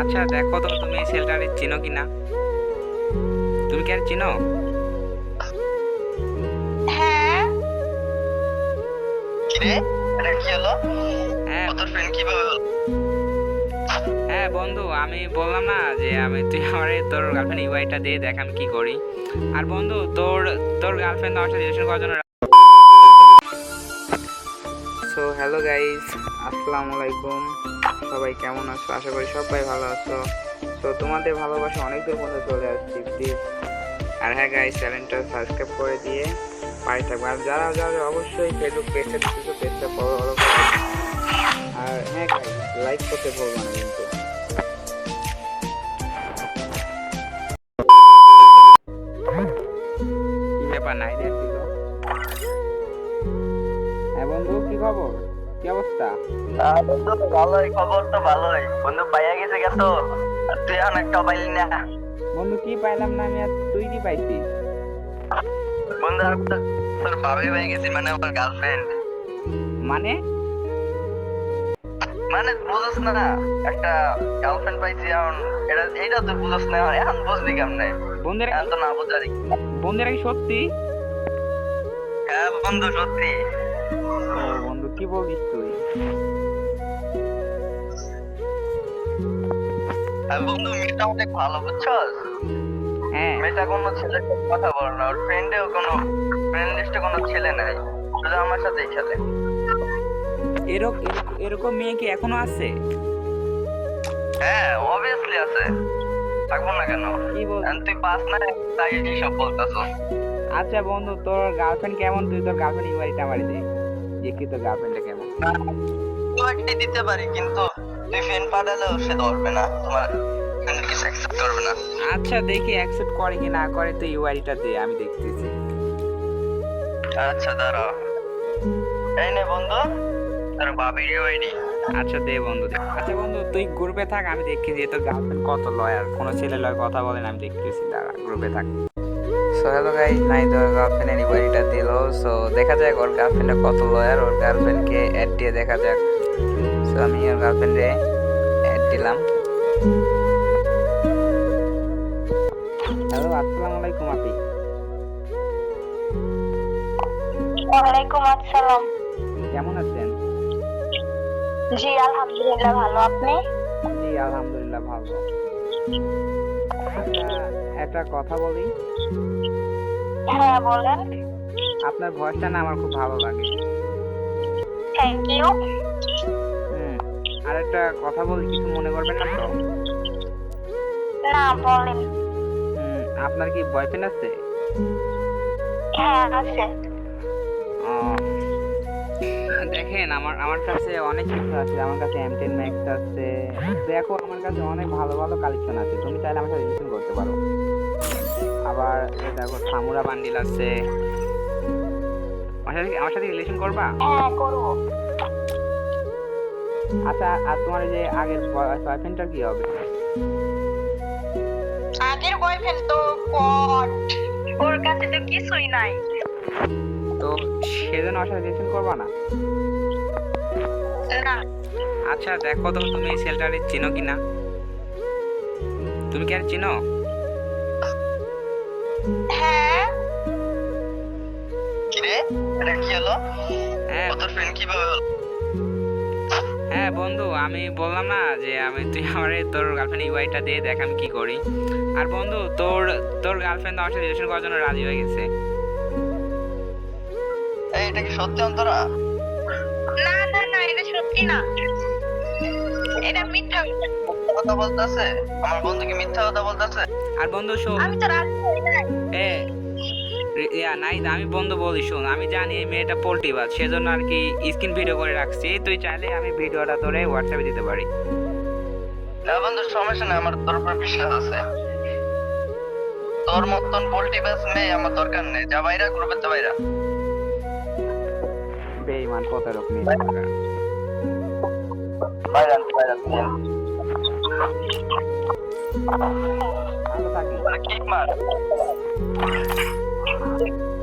আচ্ছা দেখো তো তুমি এই ছেলেটারে চিনো কি না তুমি কি আর চিনো? হ্যাঁ। কিরে এটা কি হলো? হ্যাঁ। তোর ফ্রেন্ড কীভাবে হলো? হ্যাঁ বন্ধু আমি বললাম না যে আমি তুই আমার তোর গার্লফ্রেন্ড ইউআইটা দিয়ে দেখ আমি কি করি। আর বন্ধু তোর তোর গার্লফ্রেন্ড আমার সাথে রিলেশন করার জন্য সো হ্যালো গাইস আসসালামু আলাইকুম। সবাই কেমন আছো? আশা করি সবাই ভালো আছো। তো তোমাদের ভালোবাসা অনেক দূর পর্যন্ত চলে আসছি প্লিজ আর হ্যাঁ গাইস চ্যানেলটা সাবস্ক্রাইব করে দিয়ে পাশে থাকবে। আর যারা যারা অবশ্যই ফেসবুক পেজটা দেখছ পেজটা ফলো ফলো করে আর হ্যাঁ গাইস লাইক করতে ভুলবো না কিন্তু। ব্যাপার নাই দিল হ্যাঁ বন্ধু, কি খবর? কি অবস্থা? ভালোই খবর তো ভালোই। বন্ধু পাইয়া গেছে গেছ তুই অনেকটা পাইলি না? বন্ধু কি পাইলাম না? আমি আর তুই কি পাইছিস বন্ধু তোর ভাবি হয়ে গেছি মানে আমার গার্লফ্রেন্ড মানে? মানে বুঝছ না একটা গার্লফ্রেন্ড পাইছি এখন। এটা এইটা তুই বুঝছ না এখন বুঝলি কেমনে? বন্ধুরা এখন তো না বুঝারি বন্ধুরা কি সত্যি? হ্যাঁ বন্ধু সত্যি। বন্ধু কি বলিস তুই? বন্ধু মেয়েটা অনেক ভালো বুঝছস? হ্যাঁ। মেয়েটা কোনো ছেলের সাথে কথা বলে না ওর ফ্রেন্ডেও কোনো ফ্রেন্ড লিস্টে কোনো ছেলে নাই। শুধু আমার সাথেই খেলে। এরকম এরকম মেয়ে কি এখনও আছে? হ্যাঁ অবভিয়াসলি আছে। থাকব না কেন? কি বল তুই পাস না তাই সব বলতেছো আচ্ছা বন্ধু তোর গার্লফ্রেন্ড কেমন? তুই তোর গার্লফ্রেন্ড ইউআইটা মারি দে তোর গার্লফ্রেন্ডটা কেমন? তোমাকে দিতে পারি কিন্তু তুই ফ্রেন্ড পাঠালেও সে ধরবে না। তোমার না। আচ্ছা দেখি অ্যাকসেপ্ট করে কি না করে তুই ইউআইটা দে আমি দেখতেছি। আচ্ছা দাঁড়াও এই নে বন্ধু তোর বাবির আইডি আচ্ছা দে বন্ধু আচ্ছা বন্ধু তুই গ্রুপে থাক আমি দেখি যে তোর গার্লফ্রেন্ড কত লয়ার কোনো ছেলে লয় কথা বলেন আমি দেখতেছি দাঁড়া গ্রুপে থাক। সো হ্যালো গাইস নাই তোর গার্লফ্রেন্ড এনিবডিটা দিল। সো দেখা যাক ওর গার্লফ্রেন্ডটা কত লয়ার ওর গার্লফ্রেন্ডকে অ্যাড দিয়ে দেখা যাক। সো আমি ওর গার্লফ্রেন্ডে অ্যাড দিলাম। হ্যালো আসসালামু আলাইকুম আপি। ওয়ালাইকুম আসসালাম। কেমন আছেন? জি আলহামদুলিল্লাহ ভালো। আপনি? জি আলহামদুলিল্লাহ ভালো। আচ্ছা একটা কথা বলি। হ্যাঁ বলেন। আপনার ভয়েসটা না আমার খুব ভালো লাগে। থ্যাংক ইউ আর একটা কথা বলি কিছু মনে করবেন না তো? না বলেন। আপনার কি বয়ফ্রেন্ড আছে? হ্যাঁ আছে। দেখেন আমার আমার কাছে অনেক কিছু আছে। আমার কাছে এম টেন ম্যাক্স আছে। দেখো আমার কাছে অনেক ভালো ভালো কালেকশন আছে। তুমি চাইলে আমার সাথে রিলেশন করতে পারো। আবার দেখো সামুরা বান্ডিল আছে। আমার সাথে আমার সাথে রিলেশন করবা? হ্যাঁ করব। আচ্ছা আর তোমার যে আগের বয়ফ্রেন্ডটা কি হবে? আগের বয়ফ্রেন্ড তো পট ওর কাছে তো কিছুই নাই। তো সেজন্য আমার সাথে রিলেশন করবা না? না। আচ্ছা দেখো তো তুমি এই ছেলেটারে চিনো কিনা? তুমি কি আর চিনো? এটা কি হলো। হ্যাঁ তোর ফ্রেন্ড কীভাবে হলো? হ্যাঁ বন্ধু আমি বললাম না যে আমি তুই আমার তোর গার্লফ্রেন্ড ইউআইটা দিয়ে দেখ আমি কি করি। আর বন্ধু তোর তোর গার্লফ্রেন্ড আমার সাথে রিলেশন করার জন্য রাজি হয়ে গেছে। এটা কি সত্যি অন্তরা? না না না এটা সত্যি না। এটা মিথ্যা। কথা বলতেছে? আমার বন্ধু কি মিথ্যা কথা বলতেছে? আর বন্ধু শোন। আমি তো রাজি হই এ রে- ইয়া নাই আমি বন্ধু বলি শোন আমি জানি এই মেয়েটা পোল্ট্রি বাদ সেজন্য আর কি স্ক্রিন ভিডিও করে রাখছি তুই চাইলে আমি ভিডিওটা ধরে হোয়াটসঅ্যাপে দিতে পারি। না বন্ধু সমস্যা নেই আমার তোর উপর বিশ্বাস আছে। তোর মতন পোল্ট্রি ব্যাস মেয়ে আমার দরকার নেই যা বাইরা গ্রুপে তো বাইরা বেইমান প্রতারক মেয়ে বাইরা বাইরা ভালো থাকিস কিক মার। はい